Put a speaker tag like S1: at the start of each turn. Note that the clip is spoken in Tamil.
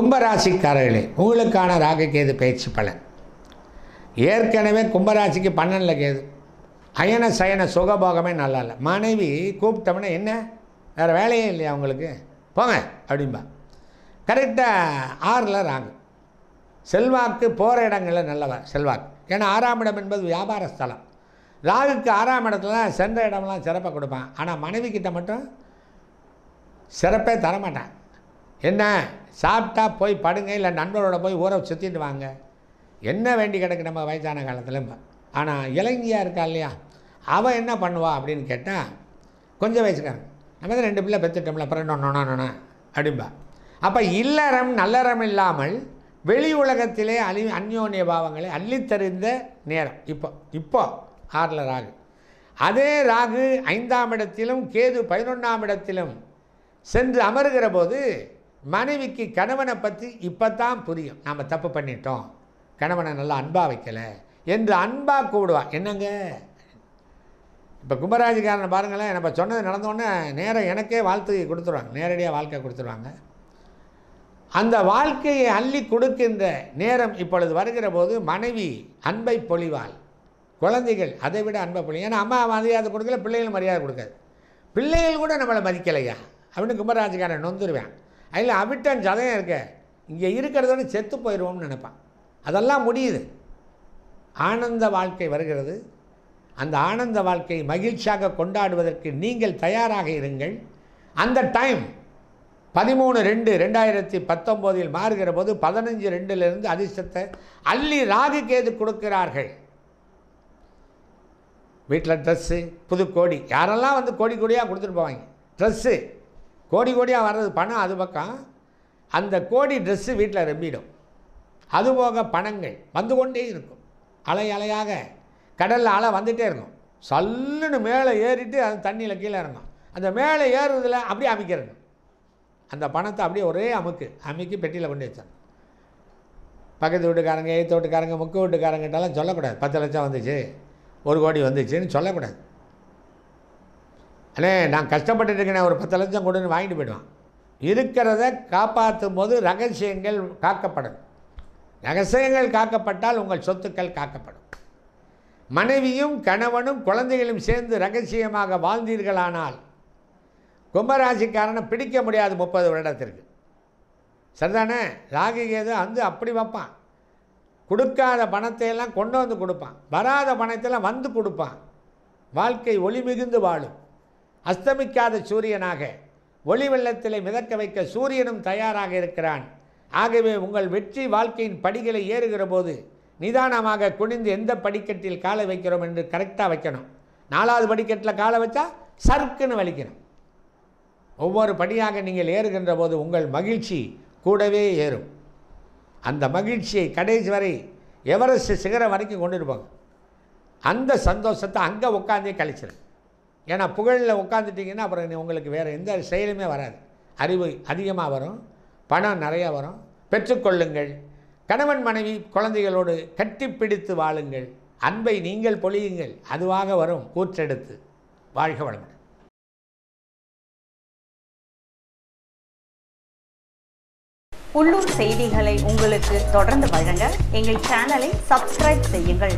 S1: கும்பராசிக்காரர்களே உங்களுக்கான ராககேது பயிற்சி பலன். ஏற்கனவே கும்பராசிக்கு பன்னெண்டில் கேது. அயன சயன சுகபோகமே நல்லா இல்லை மனைவி கூப்பிட்டோம்னா என்ன? வேறு வேலையே இல்லையா உங்களுக்கு? போங்க அப்படிம்பா. கரெக்டாக ஆறில் ராகு. செல்வாக்கு போகிற இடங்களில் நல்லவா செல்வாக்கு. ஏன்னா ஆறாம் இடம் என்பது வியாபார ஸ்தலம். ராகுக்கு ஆறாம் இடத்துல சென்ற இடம்லாம் சிறப்பாக கொடுப்பான். ஆனால் மனைவி கிட்ட மட்டும் சிறப்பே தரமாட்டான். என்ன? சாப்பிட்டா போய் படுங்க இல்லை நண்பரோட போய் ஊரை சுற்றிட்டு வாங்க. என்ன வேண்டி கிடக்கு நம்ம வயசான காலத்தில்? ஆனால் இளைஞியாக இருக்கா இல்லையா? அவள் என்ன பண்ணுவா அப்படின்னு கேட்டால் கொஞ்சம் வயசுக்காரன். நம்ம தான் ரெண்டு பிள்ளை பெற்றுட்டோம்ல அப்புறம் நொண்ணா நொண்ணா அப்படிம்பா. அப்போ இல்லறம் நல்லறம் இல்லாமல் வெளி உலகத்திலே அழி அந்யோன்ய பாவங்களை அள்ளித்தறிந்த நேரம். இப்போ இப்போ ஆறில் ராகு. அதே ராகு ஐந்தாம் இடத்திலும் கேது பதினொன்றாம் இடத்திலும் சென்று அமருகிற போது மனைவிக்கு கணவனை பற்றி இப்போ தான் புரியும். நாம் தப்பு பண்ணிட்டோம். கணவனை நல்லா அன்பாக வைக்கலை. என்று அன்பாக கூடுவான் என்னங்க? இப்போ கும்பராஜிக்காரனை பாருங்களேன். நம்ம சொன்னது நடந்தோடனே நேரம் எனக்கே வாழ்த்து கொடுத்துருவாங்க. நேரடியாக வாழ்க்கை கொடுத்துருவாங்க. அந்த வாழ்க்கையை அள்ளி கொடுக்கின்ற நேரம் இப்பொழுது வருகிற போது மனைவி அன்பை பொழிவாள். குழந்தைகள் அதை விட அன்பை பொழி ஏன்னா அம்மா மரியாதை கொடுக்கல பிள்ளைகள் மரியாதை கொடுக்காது. பிள்ளைகள் கூட நம்மளை மதிக்கலையா? அப்படின்னு கும்பராஜிக்காரன் நொந்துருவேன். அதில் அவிட்டன் சதயம் இருக்க. இங்கே இருக்கிறதோட செத்து போயிடுவோம்னு நினைப்பான். அதெல்லாம் முடியுது. ஆனந்த வாழ்க்கை வருகிறது. அந்த ஆனந்த வாழ்க்கையை மகிழ்ச்சியாக கொண்டாடுவதற்கு நீங்கள் தயாராக இருங்கள். அந்த டைம் பதிமூணு ரெண்டு ரெண்டாயிரத்தி பத்தொம்போதில் மாறுகிற போது பதினஞ்சு ரெண்டுலேருந்து அதிர்ஷ்டத்தை அள்ளி ராகு கேது கொடுக்கிறார்கள். வீட்டில் ட்ரெஸ்ஸு புது கோடி. யாரெல்லாம் வந்து கோடி கோடியாக கொடுத்துட்டு போவாங்க? ட்ரெஸ்ஸு கோடி கோடியாக வர்றது பணம் அது பக்கம். அந்த கோடி ட்ரெஸ்ஸு வீட்டில் ரெம்பிடும். அதுபோக பணங்கள் வந்து கொண்டே இருக்கும். அலை அலையாக கடலில் அலை வந்துகிட்டே இருக்கும். சல்லுன்னு மேலே ஏறிட்டு அது தண்ணியில் கீழே இறங்கும். அந்த மேலே ஏறுறதுல அப்படியே அமைக்கிறது. அந்த பணத்தை அப்படியே ஒரே அமுக்கு அமுக்கி பெட்டியில் கொண்டு வச்சாங்க பக்கத்து வீட்டுக்காரங்க எய்த்து வீட்டுக்காரங்க முக்கு வீட்டுக்காரங்கிட்டலாம் சொல்லக்கூடாது. பத்து லட்சம் வந்துச்சு ஒரு கோடி வந்துச்சுன்னு சொல்லக்கூடாது. அண்ணே நான் கஷ்டப்பட்டுட்டு இருக்கேனே ஒரு பத்து லட்சம் கொடுன்னு வாங்கிட்டு போயிடுவான். இருக்கிறத காப்பாற்றும் போது ரகசியங்கள் காக்கப்படும். ரகசியங்கள் காக்கப்பட்டால் உங்கள் சொத்துக்கள் காக்கப்படும். மனைவியும் கணவனும் குழந்தைகளும் சேர்ந்து ரகசியமாக வாழ்ந்தீர்களானால் கும்பராசிக்காரனை பிடிக்க முடியாது முப்பது வருடத்திற்கு. சரிதானே? ராகு கேது வந்து அப்படி வைப்பான். கொடுக்காத பணத்தை எல்லாம் கொண்டு வந்து கொடுப்பான். வராத பணத்தையெல்லாம் வந்து கொடுப்பான். வாழ்க்கை ஒளி மிகுந்து வாழும். அஸ்தமிக்காத சூரியனாக ஒளி வெள்ளத்திலே மிதக்க வைக்க சூரியனும் தயாராக இருக்கிறான். ஆகவே உங்கள் வெற்றி வாழ்க்கையின் படிகளை ஏறுகிற போது நிதானமாக குனிந்து எந்த படிக்கட்டில் காலை வைக்கிறோம் என்று கரெக்டாக வைக்கணும். நாலாவது படிக்கட்டில் காலை வச்சா சருக்குன்னு வலிக்கணும். ஒவ்வொரு படியாக நீங்கள் ஏறுகின்ற போது உங்கள் மகிழ்ச்சி கூடவே ஏறும். அந்த மகிழ்ச்சியை கடைசி வரை எவரெஸ்ட் சிகரம் வரைக்கும் கொண்டு இருப்பாங்க அந்த சந்தோஷத்தை அங்கே உட்காந்தே கழிச்சிடும் ஏன்னா புகழில் உட்காந்துட்டிங்கன்னா அப்புறம் உங்களுக்கு வேறு எந்த செயலுமே வராது. அறிவு அதிகமாக வரும். பணம் நிறையா வரும். பெற்றுக்கொள்ளுங்கள் கணவன் மனைவி குழந்தைகளோடு கட்டிப்பிடித்து வாழுங்கள். அன்பை நீங்கள் பொழியுங்கள். அதுவாக வரும். கூற்றெடுத்து. வாழ்க வளமுடன்.
S2: உள்ளூர் செய்திகளை உங்களுக்கு தொடர்ந்து வழங்க எங்கள் சேனலை சப்ஸ்கிரைப் செய்யுங்கள்.